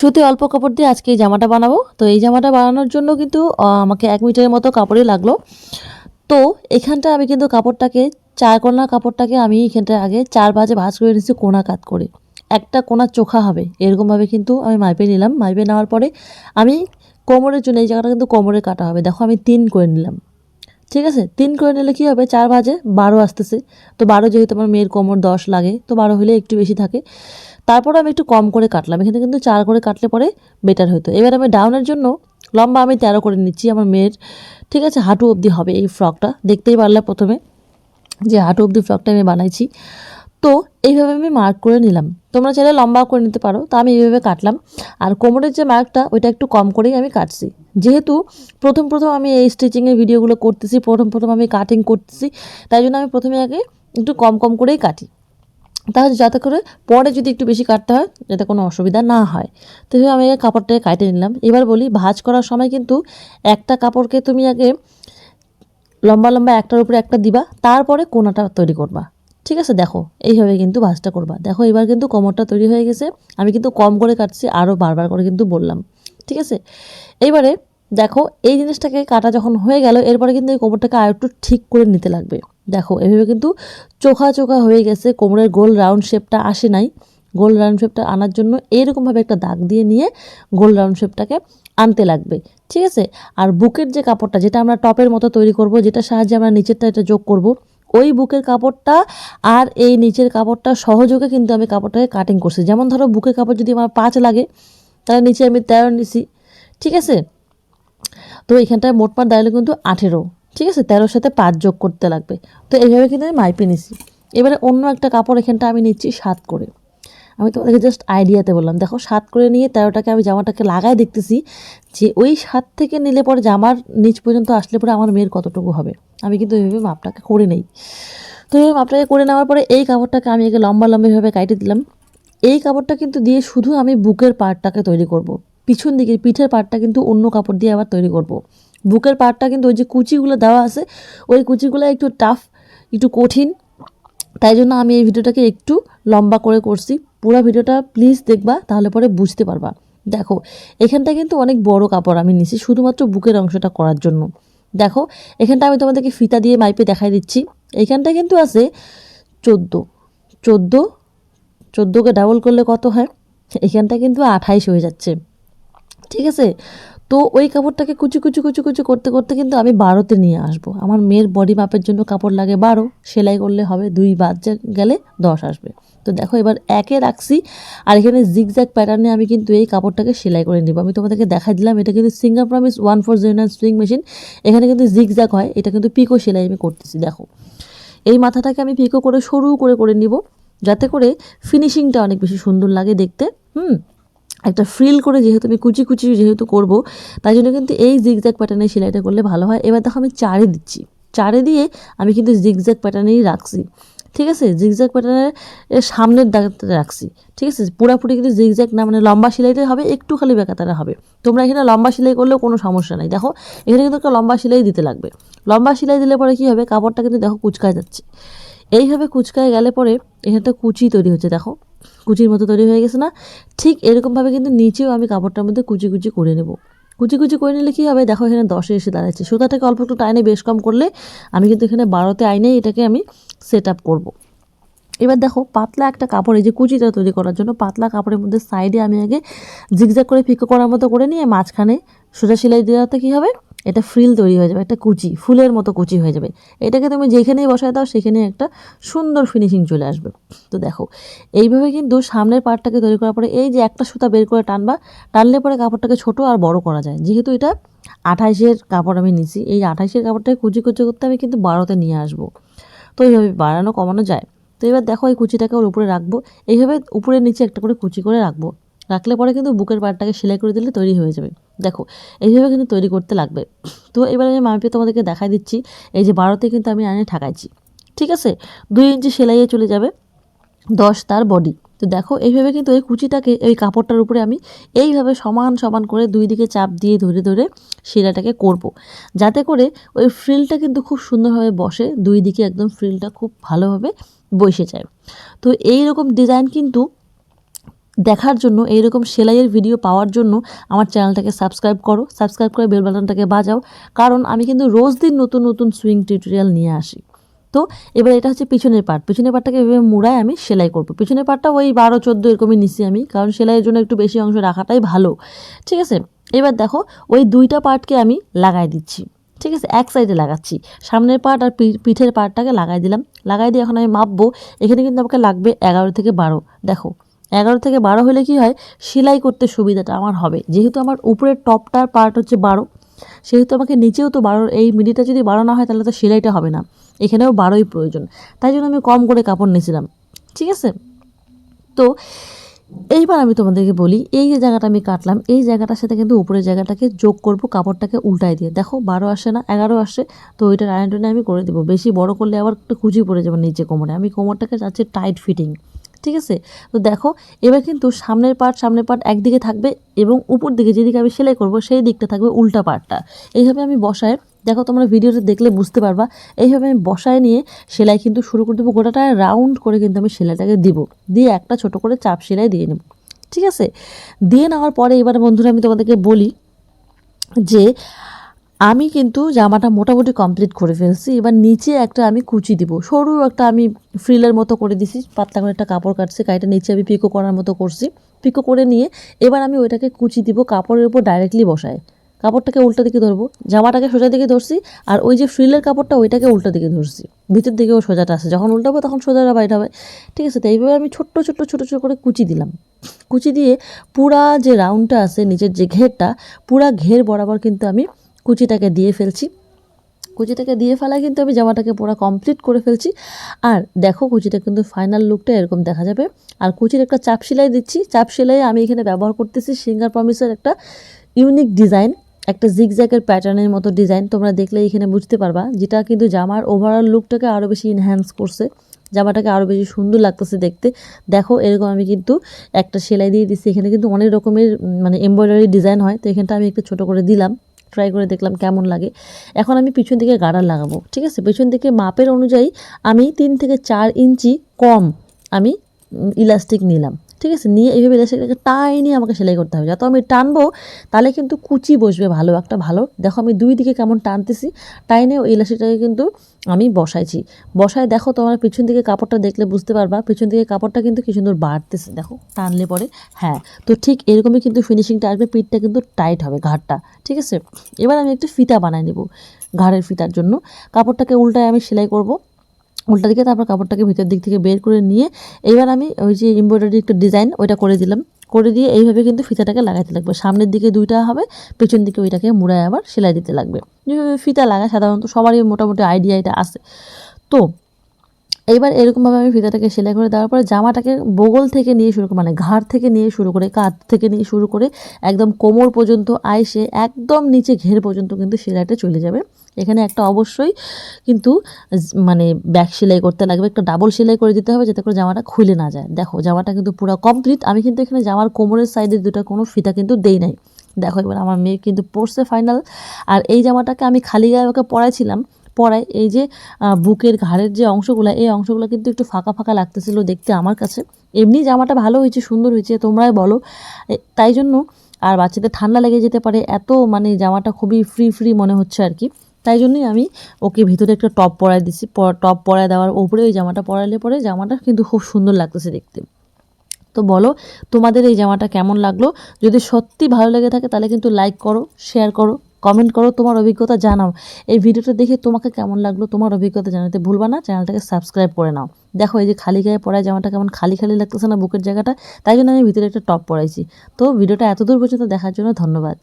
সুতি অল্প কাপড় দিয়ে আজকে এই জামাটা বানাবো। তো এই জামাটা বানানোর জন্য কিন্তু আমাকে এক মিটারের মতো কাপড়ই লাগল। তো এখানটা আমি কিন্তু কাপড়টাকে, চার কোনা কাপড়টাকে আমি এখানটা আগে চার ভাজে ভাজ করে নিচ্ছি কোনা কাত করে। একটা কোনা চোখা হবে, এরকমভাবে কিন্তু আমি মাইপে নিলাম। মাইপে নেওয়ার পরে আমি কোমরের জন্য, এই জায়গাটা কিন্তু কোমরে কাটা হবে। দেখো আমি তিন করে নিলাম। ঠিক আছে? তিন করে নিলে কী হবে? চার ভাজে বারো আসতেছে। তো বারো যেহেতু আমার মেয়ের কোমর দশ লাগে, তো বারো হলে একটু বেশি থাকে। তারপর আমি একটু কম করে কাটলাম। এখানে কিন্তু চার করে কাটলে পরে বেটার হতো। এবার আমি ডাউনের জন্য লম্বা আমি তেরো করে নিচ্ছি আমার মেয়ের। ঠিক আছে? হাঁটু অবধি হবে এই ফ্রকটা দেখতেই পারলাম প্রথমে যে হাঁটু অবধি ফ্রকটা আমি বানাইছি। তো এইভাবে আমি মার্ক করে নিলাম। তোমরা চাইলে লম্বা করে নিতে পারো, তো আমি এইভাবে কাটলাম। আর কোমরের যে মার্কটা ওইটা একটু কম করেই আমি কাটছি। যেহেতু প্রথম প্রথম আমি এই স্টিচিংয়ের ভিডিওগুলো করতেছি, প্রথম প্রথম আমি কাটিং করতেছি, তাই জন্য আমি প্রথমে আগে একটু কম কম করেই কাটি। তাহলে যাতে করে পরে যদি একটু বেশি কাটতে হয়, যাতে কোনো অসুবিধা না হয়। তো আমি আগে কাপড়টাকে কাটে নিলাম। এবার বলি, ভাজ করার সময় কিন্তু একটা কাপড়কে তুমি আগে লম্বা লম্বা একটার উপরে একটা দিবা, তারপরে কোনাটা তৈরি করবা। ঠিক আছে, দেখো, এইভাবে কিন্তু ভাঁজটা করবা। দেখো, এবার কিন্তু কোমরটা তৈরি হয়ে গেছে। আমি কিন্তু কম করে কাটছি আরও বারবার করে কিন্তু বললাম। ঠিক আছে? এইবারে দেখো, এই জিনিসটাকে কাটা যখন হয়ে গেল, এরপরে কিন্তু এই কোমরটাকে আর একটু ঠিক করে নিতে লাগবে। দেখো, এভাবে কিন্তু চোখা চোখা হয়ে গেছে, কোমরের গোল রাউন্ড শেপটা আসে নাই। গোল রাউন্ড শেপটা আনার জন্য এরকমভাবে একটা দাগ দিয়ে নিয়ে গোল রাউন্ড শেপটাকে আনতে লাগবে। ঠিক আছে? আর বুকের যে কাপড়টা, যেটা আমরা টপের মতো তৈরি করব যেটা সাহায্যে আমরা নিচেরটা এটা যোগ করব ওই বুকের কাপড়টা আর এই নিচের কাপড়টা সহযোগে কিন্তু আমি কাপড়টাকে কাটিং করছি। যেমন ধরো বুকের কাপড় যদি আমার পাঁচ লাগে, তাহলে নিচে আমি তেরো নিছি, ঠিক আছে? তো এখানটায় মোট মোটমাট দাঁড়ালে কিন্তু আঠেরো, ঠিক আছে? তেরোর সাথে পাঁচ যোগ করতে লাগবে। তো এইভাবে কিন্তু আমি মাইপে নিছি। এবারে অন্য একটা কাপড় এখানটা আমি নিচ্ছি সাত করে। আমি তোমাদেরকে জাস্ট আইডিয়াতে বললাম। দেখো সাত করে নিয়ে তেরোটাকে আমি জামাটাকে লাগাই দেখতেছি যে ওই সাত থেকে নিলে পরে জামার নিচ পর্যন্ত আসলে পরে আমার মেয়ের কতটুকু হবে। আমি কিন্তু এইভাবে মাপটাকে করে নেই। তো এইভাবে মাপটাকে করে নেওয়ার পরে এই কাপড়টাকে আমি একে লম্বা লম্বাভাবে কাটে দিলাম। এই কাপড়টা কিন্তু দিয়ে শুধু আমি বুকের পার্টটাকে তৈরি করব। পিছন দিকে পিঠের পার্টটা কিন্তু অন্য কাপড় দিয়ে আবার তৈরি করব। বুকের পার্টটা কিন্তু ওই যে কুচিগুলো দেওয়া আছে, ওই কুচিগুলো একটু টাফ একটু কঠিন। তাই জন্য আমি এই ভিডিওটাকে একটু লম্বা করে করছি। পুরো ভিডিওটা প্লিজ দেখবা, তাহলে পরে বুঝতে পারবা। দেখো, এখানটা কিন্তু অনেক বড় কাপড় আমি নিছি শুধুমাত্র বুকের অংশটা করার জন্য। দেখো, এখানটা আমি তোমাদেরকে ফিতা দিয়ে মাইপে দেখাই দিচ্ছি। এখানটা কিন্তু আছে চোদ্দ। চোদ্দ, চোদ্দোকে ডাবল করলে কত হয়? এখানটা কিন্তু আঠাইশ হয়ে যাচ্ছে। ঠিক আছে? তো ওই কাপড়টাকে কুচি কুচি কুচি কুচি করতে করতে কিন্তু আমি বারোতে নিয়ে আসব। আমার মেয়ের বডি মাপের জন্য কাপড় লাগে বারো, সেলাই করলে হবে দুই, বাদ গেলে দশ আসবে। তো দেখো এবার একে রাখছি, আর এখানে জিগ জিগজ্যাগ প্যাটার্নে আমি কিন্তু এই কাপড়টাকে সেলাই করে নিব। আমি তোমাদেরকে দেখাই দিলাম, এটা কিন্তু Singer Promise one four zero nine sewing machine এখানে কিন্তু জিগ জিগজ্যাগ হয়, এটা কিন্তু পিকো সেলাই আমি করতেছি, দেখো। এই মাথাটাকে আমি পিকো করে সরু করে করে নিব, যাতে করে ফিনিশিংটা অনেক বেশি সুন্দর লাগে দেখতে, হুম? একটা ফ্রিল করে যেহেতু আমি কুচি কুচি যেহেতু করব, তাই জন্য কিন্তু এই জিগজ্যাগ প্যাটার্নের সেলাইটা করলে ভালো হয়। এবার দেখো আমি চারে দিচ্ছি। চারে দিয়ে আমি কিন্তু জিগজ্যাগ প্যাটার্নেই রাখছি। ঠিক আছে? জিগজ্যাগ প্যাটার্নের সামনের দাগটা রাখছি। ঠিক আছে? পুরাপুরি কিন্তু জিগজ্যাগ না মানে লম্বা সেলাইটা হবে, একটু খালি বেকাতারা হবে। তোমরা এখানে লম্বা সেলাই করলেও কোনো সমস্যা নেই। দেখো, এখানে কিন্তু একটা লম্বা সেলাই দিতে লাগবে। লম্বা সেলাই দিলে পরে কী হবে? কাপড়টা কিন্তু দেখো কুচকায় যাচ্ছে। এইভাবে কুচকায় গেলে পরে এখানটা কুচি তৈরি হচ্ছে, দেখো। কুচির মতো তৈরি হয়ে গেছে না, ঠিক এরকমভাবে কিন্তু নিচেও আমি কাপড়টার মধ্যে কুচি কুচি করে নেব। কুচি কুচি করে নিলে কী হবে? দেখো এখানে দশে এসে দাঁড়াচ্ছে। সুতাটাকে অল্প একটু টাইনে বেশ কম করলে আমি কিন্তু এখানে বারোতে আইনে এটাকে আমি সেট আপ করব। এবার দেখো, পাতলা একটা কাপড়, এই যে কুচিটা তৈরি করার জন্য পাতলা কাপড়ের মধ্যে সাইডে আমি আগে জিগজ্যাগ করে ফিকো করার মতো করে নিয়ে মাঝখানে সোজা সেলাই দেওয়াতে কী হবে? এটা ফ্রিল তৈরি হয়ে যাবে, একটা কুচি, ফুলের মতো কুচি হয়ে যাবে। এটাকে তুমি যেখানেই বসায় দাও, সেখানে একটা সুন্দর ফিনিশিং চলে আসবে। তো দেখো, এইভাবে কিন্তু সামনের পার্টটাকে তৈরি করার পরে এই যে একটা সুতা বের করে টানবা, টানলে পরে কাপড়টাকে ছোট আর বড় করা যায়। যেহেতু এটা আঠাইশের কাপড় আমি নিছি, এই আঠাইশের কাপড়টাকে কুচি কুচি করতে আমি কিন্তু বারোতে নিয়ে আসব। তো এইভাবে বাড়ানো কমানো যায়। তো এবার দেখো এই কুচিটাকে ওর উপরে রাখব। এইভাবে উপরে নিচে একটা করে কুচি করে রাখব। রাখলে পরে কিন্তু বুকের পাড়টাকে সেলাই করে দিলে তৈরি হয়ে যাবে। দেখো, এইভাবে কিন্তু তৈরি করতে লাগবে। তো এবার আমি মাপে তোমাদেরকে দেখাই দিচ্ছি, এই যে বারোতে কিন্তু আমি আনে ঠাকাইছি। ঠিক আছে? দুই ইঞ্চি সেলাইয়ে চলে যাবে দশ তার বডি তো দেখো, এইভাবে কিন্তু এই কুচিটাকে, এই কাপড়টার উপরে আমি এইভাবে সমান সমান করে দুই দিকে চাপ দিয়ে ধরে ধরে শিরাটাকে করব। যাতে করে ওই ফ্রিলটা কিন্তু খুব সুন্দরভাবে বসে, দুই দিকে একদম ফ্রিলটা খুব ভালোভাবে বসে যায়। তো এই রকম ডিজাইন কিন্তু দেখার জন্য, এইরকম সেলাইয়ের ভিডিও পাওয়ার জন্য আমার চ্যানেলটাকে সাবস্ক্রাইব করো। সাবস্ক্রাইব করে বেল বাটনটাকে বাজাও। কারণ আমি কিন্তু রোজ দিন নতুন নতুন সুইং টিউটোরিয়াল নিয়ে আসি। তো এবার এটা হচ্ছে পিছনের পার্ট পিছনের পার্টটাকে এভাবে মুড়ায় আমি সেলাই করব। পিছনের পার্টটা ওই বারো, চোদ্দ এরকমই নিছি আমি, কারণ সেলাইয়ের জন্য একটু বেশি অংশ রাখাটাই ভালো। ঠিক আছে? এবার দেখো, ওই দুইটা পার্টকে আমি লাগাই দিচ্ছি। ঠিক আছে? এক সাইডে লাগাচ্ছি। সামনের পার্ট আর পিঠের পার্টটাকে লাগাই দিলাম। লাগাই দিয়ে এখন আমি মাপবো। এখানে কিন্তু আমাকে লাগবে এগারো থেকে বারো। দেখো এগারো থেকে বারো হলে কি হয়? সেলাই করতে সুবিধাটা আমার হবে। যেহেতু আমার উপরের টপটার পার্ট হচ্ছে বারো, সেহেতু আমাকে নিচেও তো বারো এই মিডিটা যদি বারো না হয় তাহলে তো সেলাইটা হবে না। এখানেও বারোই প্রয়োজন। তাই জন্য আমি কম করে কাপড় নিয়েছিলাম। ঠিক আছে? তো এইবার আমি তোমাদেরকে বলি, এই যে জায়গাটা আমি কাটলাম, এই জায়গাটার সাথে কিন্তু উপরের জায়গাটাকে যোগ করব, কাপড়টাকে উল্টায় দিয়ে। দেখো, বারো আসে না, এগারো আসে, তো ওইটার আয়নটনে আমি করে দেবো। বেশি বড় করলে আবার একটু কুচি পড়ে যাবে নিচে কোমরে। আমি কোমরটাকে চাচ্ছি টাইট ফিটিং ঠিক আছে? তো দেখো, এবার কিন্তু সামনের পার্ট সামনের পার্ট একদিকে থাকবে এবং উপর দিকে যেদিকে আমি সেলাই করব, সেই দিকটা থাকবে উল্টা পার্টটা এইভাবে আমি বসায়, দেখো তোমরা ভিডিওটা দেখলে বুঝতে পারবা, এইভাবে আমি বসায় নিয়ে সেলাই কিন্তু শুরু করে দেবো, গোটাটা রাউন্ড করে কিন্তু আমি সেলাইটাকে দিব। দিয়ে একটা ছোট করে চাপ সেলাই দিয়ে নেব, ঠিক আছে? দিয়ে নেওয়ার পরে এবার বন্ধুরা আমি তোমাদেরকে বলি যে আমি কিন্তু জামাটা মোটামুটি কমপ্লিট করে ফেলছি। এবার নিচে একটা আমি কুচি দিব। সরু একটা আমি ফ্রিলের মতো করে দিছি। পাতলা করে একটা কাপড় কাটছি। কাইটা নিচে আমি পিকো করার মতো করছি। পিকো করে নিয়ে এবার আমি ওইটাকে কুচি দিব কাপড়ের উপর ডাইরেক্টলি বসায়। কাপড়টাকে উল্টা দিকে ধরবো। জামাটাকে সোজা দিকে ধরছি। আর ওই যে ফ্রিলের কাপড়টা, ওইটাকে উল্টো দিকে ধরছি। ভিতর দিকেও সোজাটা আছে। যখন উল্টাবো তখন সোজাটা বাইরে হবে। ঠিক আছে, তো এইভাবে আমি ছোট্ট ছোট্ট, ছোটো ছোটো করে কুচি দিলাম। কুচি দিয়ে পুরা যে রাউন্ডটা আছে, নিচের যে ঘেরটা, পুরা ঘের বরাবর কিন্তু আমি কুচিটাকে দিয়ে ফেলছি। কুচিটাকে দিয়ে ফেলা কিন্তু আমি জামাটাকে পুরো কমপ্লিট করে ফেলছি। আর দেখো কুচিটা কিন্তু ফাইনাল লুকটা এরকম দেখা যাবে। আর কুচির একটা চাপ সেলাই দিচ্ছি। চাপ সেলাই আমি এখানে ব্যবহার করতেছি সিঙ্গার প্রমিসের একটা ইউনিক ডিজাইন একটা জিগজ্যাগের প্যাটার্নের মতো ডিজাইন তোমরা দেখলে এখানে বুঝতে পারবা যেটা কিন্তু জামার ওভারঅল লুকটাকে আরও বেশি ইনহ্যান্স করছে। জামাটাকে আরও বেশি সুন্দর লাগতেছে দেখতে। দেখো এরকম আমি কিন্তু একটা সেলাই দিয়ে দিচ্ছি। এখানে কিন্তু অনেক রকমের মানে এমব্রয়ডারি ডিজাইন হয়। তো এখানটা আমি একটু ছোটো করে দিলাম। ট্রাই করে দেখলাম কেমন লাগে। এখন আমি পিছন দিকে গার্ডার লাগাবো, ঠিক আছে? পিছন দিকে মাপের অনুযায়ী আমি তিন থেকে চার ইঞ্চি কম আমি ইলাস্টিক নিলাম। ঠিক আছে? নিয়ে এইভাবে ইলাস্টিকটাকে টাইনি আমাকে সেলাই করতে হবে। যত আমি টানবো, তাহলে কিন্তু কুচি বসবে ভালো, একটা ভালো। দেখো আমি দুই দিকে কেমন টানতেছি টাইনে ওই ইলাস্টিকটাকে কিন্তু আমি বসাইছি। বসায় দেখো তোমার পিছন দিকে কাপড়টা দেখলে বুঝতে পারবা, পিছন দিকে কাপড়টা কিন্তু কি সুন্দর বাড়তেছে। দেখো, টানলে পরে হ্যাঁ। তো ঠিক এরকমই কিন্তু ফিনিশিংটা আসবে, পিঠটা কিন্তু টাইট হবে ঘাড়টা, ঠিক আছে? এবার আমি একটু ফিতা বানাই নেব ঘাড়ের ফিতার জন্য। কাপড়টাকে উল্টায় আমি সেলাই করব। উল্টা দিকে, তারপর কাপড়টাকে ভিতর দিক থেকে বের করে নিয়ে এবার আমি ওই যে এমব্রয়ডারি একটু ডিজাইন ওইটা করে দিলাম। করে দিয়ে এইভাবে কিন্তু ফিতাটাকে লাগাতে লাগবে। সামনের দিকে দুইটা হবে, পেছন দিকে ওইটাকে মুড়ায় আবার সেলাই দিতে লাগবে। যেভাবে ফিতা লাগায়, সাধারণত সবারই মোটামুটি আইডিয়া এটা আছে। তো এইবার এরকমভাবে আমি ফিতাটাকে সেলাই করে দেওয়ার পরে জামাটাকে বগল থেকে নিয়ে শুরু করে মানে ঘাড় থেকে নিয়ে শুরু করে, কাঁধ থেকে নিয়ে শুরু করে, একদম কোমর পর্যন্ত, আইসে একদম নিচে ঘের পর্যন্ত কিন্তু সেলাইটা চলে যাবে। এখানে একটা অবশ্যই কিন্তু মানে ব্যাক সেলাই করতে লাগবে, একটা ডাবল সেলাই করে দিতে হবে যাতে করে জামাটা খুলে না যায়। দেখো, জামাটা কিন্তু পুরো কমপ্লিট আমি কিন্তু এখানে জামার কোমরের সাইডে দুটো কোনো ফিতা কিন্তু দেই নাই। দেখো, এবার আমার মেয়ে কিন্তু পড়ছে ফাইনাল আর এই জামাটাকে আমি খালি গায়ে ওকে পরাইছিলাম পরায় এই যে বুকের ঘাড়ের যে অংশগুলো, এই অংশগুলো কিন্তু একটু ফাঁকা ফাঁকা লাগতেছিল দেখতে আমার কাছে। এমনি জামাটা ভালো হয়েছে, সুন্দর হয়েছে, তোমরাই বলো। তাই জন্য আর বাচ্চাদের ঠান্ডা লেগে যেতে পারে, এত মানে জামাটা খুবই ফ্রি ফ্রি মনে হচ্ছে আর কি। তাই জন্যই আমি ওকে ভিতরে একটা টপ পরাই দিচ্ছি টপ পরায় দেওয়ার ওপরে ওই জামাটা পরাইলে পরে জামাটা কিন্তু খুব সুন্দর লাগতেছে দেখতে। তো বলো, তোমাদের এই জামাটা কেমন লাগল? যদি সত্যি ভালো লেগে থাকে তাহলে কিন্তু লাইক করো শেয়ার করো। কমেন্ট করো, তোমার অভিজ্ঞতা জানাও। এই ভিডিওটা দেখে তোমাকে কেমন লাগল তোমার অভিজ্ঞতা জানাতে ভুলবা না, চ্যানেলটাকে সাবস্ক্রাইব করে নাও। দেখো, এই যে খালি গায়ে পড়ায় জামাটা কেমন খালি খালি লাগতেছে না বুকের জায়গাটা, তাই জন্য আমি ভিতরে একটা টপ পরাইছি। তো ভিডিওটা এত দূর পর্যন্ত দেখার জন্য ধন্যবাদ।